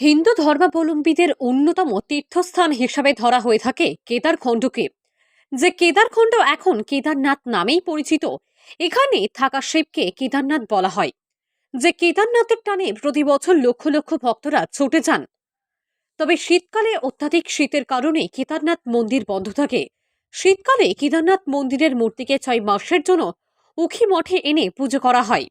হিন্দু ধর্মাবলম্বীদের অন্যতম তীর্থস্থান হিসাবে ধরা হয়ে থাকে কেদারখণ্ডকে। যে কেদারখণ্ড এখন কেদারনাথ নামেই পরিচিত, এখানে থাকা শিবকে কেদারনাথ বলা হয়। যে কেদারনাথের টানে প্রতি বছর লক্ষ লক্ষ ভক্তরা ছুটে যান। তবে শীতকালে অত্যাধিক শীতের কারণে কেদারনাথ মন্দির বন্ধ থাকে। শীতকালে কেদারনাথ মন্দিরের মূর্তিকে ছয় মাসের জন্য উখি মঠে এনে পুজো করা হয়।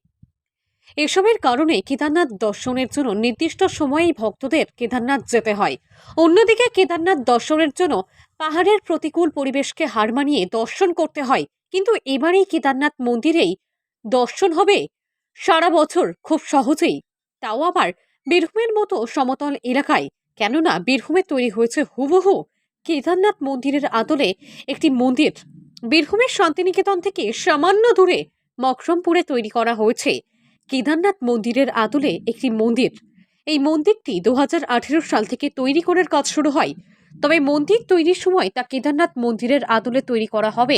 এসবের কারণে কেদারনাথ দর্শনের জন্য নির্দিষ্ট সময়েই ভক্তদের কেদারনাথ যেতে হয়। অন্যদিকে কেদারনাথ দর্শনের জন্য পাহাড়ের প্রতিকূল পরিবেশকে হার মানিয়ে দর্শন করতে হয়। কিন্তু এবারেই কেদারনাথ মন্দিরেই দর্শন হবে সারা বছর খুব সহজেই। তাও আবার বীরভূমের মতো সমতল এলাকায়, কেননা বীরভূমে তৈরি হয়েছে হুবহু কেদারনাথ মন্দিরের আদলে একটি মন্দির। বীরভূমের শান্তিনিকেতন থেকে সামান্য দূরে মকরমপুরে তৈরি করা হয়েছে। কেদারনাথ মন্দিরের আদলে একটি মন্দির। এই মন্দিরটি দু হাজার আঠেরো সাল থেকে তৈরি করার কাজ শুরু হয়। তবে মন্দির তৈরির সময় তা কেদারনাথ মন্দিরের আদলে তৈরি করা হবে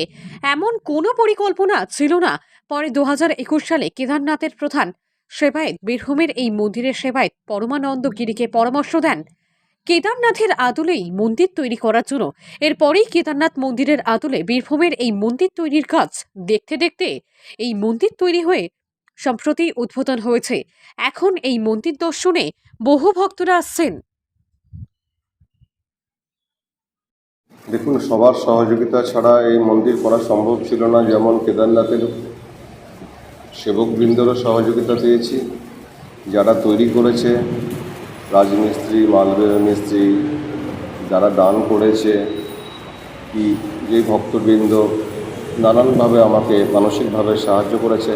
এমন কোনো পরিকল্পনা ছিল না। পরে দু হাজার একুশ সালে কেদারনাথের প্রধান সেবায়েত বীরভূমের এই মন্দিরের সেবায়ত পরমানন্দ গিরিকে পরামর্শ দেন। কেদারনাথের আদলেই মন্দির তৈরি করার জন্য এরপরেই কেদারনাথ মন্দিরের আদলে বীরভূমের এই মন্দির তৈরির কাজ দেখতে দেখতে এই মন্দির তৈরি হয়ে সম্প্রতি উদ্বোধন হয়েছে। এখন এই মন্দির দর্শনে বহু ভক্তরা আসছেন। দেখুন, সবার সহযোগিতা ছাড়া এই মন্দির করা সম্ভব ছিল না, যেমন কেদারনাথের সেবকবৃন্দরও সহযোগিতা পেয়েছি। যারা তৈরি করেছে, রাজমিস্ত্রি মালবে মিস্ত্রি যারা দান করেছে, কি যে ভক্তবৃন্দ নানানভাবে আমাকে মানসিকভাবে সাহায্য করেছে।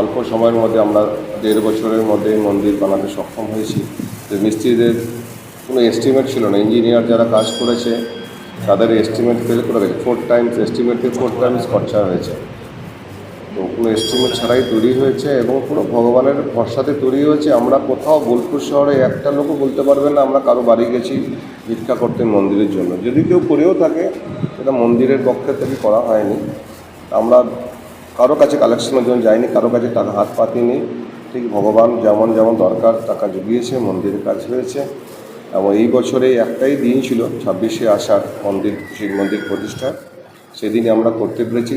অল্প সময়ের মধ্যে আমরা দেড় বছরের মধ্যে মন্দির বানাতে সক্ষম হয়েছি। তো মিস্ত্রিদের কোনো এস্টিমেট ছিল না। ইঞ্জিনিয়ার যারা কাজ করেছে, তাদের এস্টিমেট ফেল করে গেছে four times estimate four times খরচা হয়েছে। তো কোনো এস্টিমেট ছাড়াই তৈরি হয়েছে এবং পুরো ভগবানের ভরসাতে তৈরি হয়েছে। আমরা কোথাও বোলপুর শহরে একটা লোকও বলতে পারবে না, আমরা কারও বাড়ি গেছি ভিক্ষা করতে মন্দিরের জন্য। যদি কেউ করেও থাকে, সেটা মন্দিরের পক্ষে থেকে করা হয়নি। আমরা কারও কাছে কালেকশনের জন্য যাইনি, কারও কাছে টাকা হাত পাতিনি ঠিক ভগবান যেমন যেমন দরকার টাকা জুগিয়েছে, মন্দিরের কাজ হয়েছে। এবং এই বছরে একটাই দিন ছিল, ছাব্বিশে আষাঢ় মন্দির, শিব মন্দির প্রতিষ্ঠা সেদিনে আমরা করতে পেরেছি।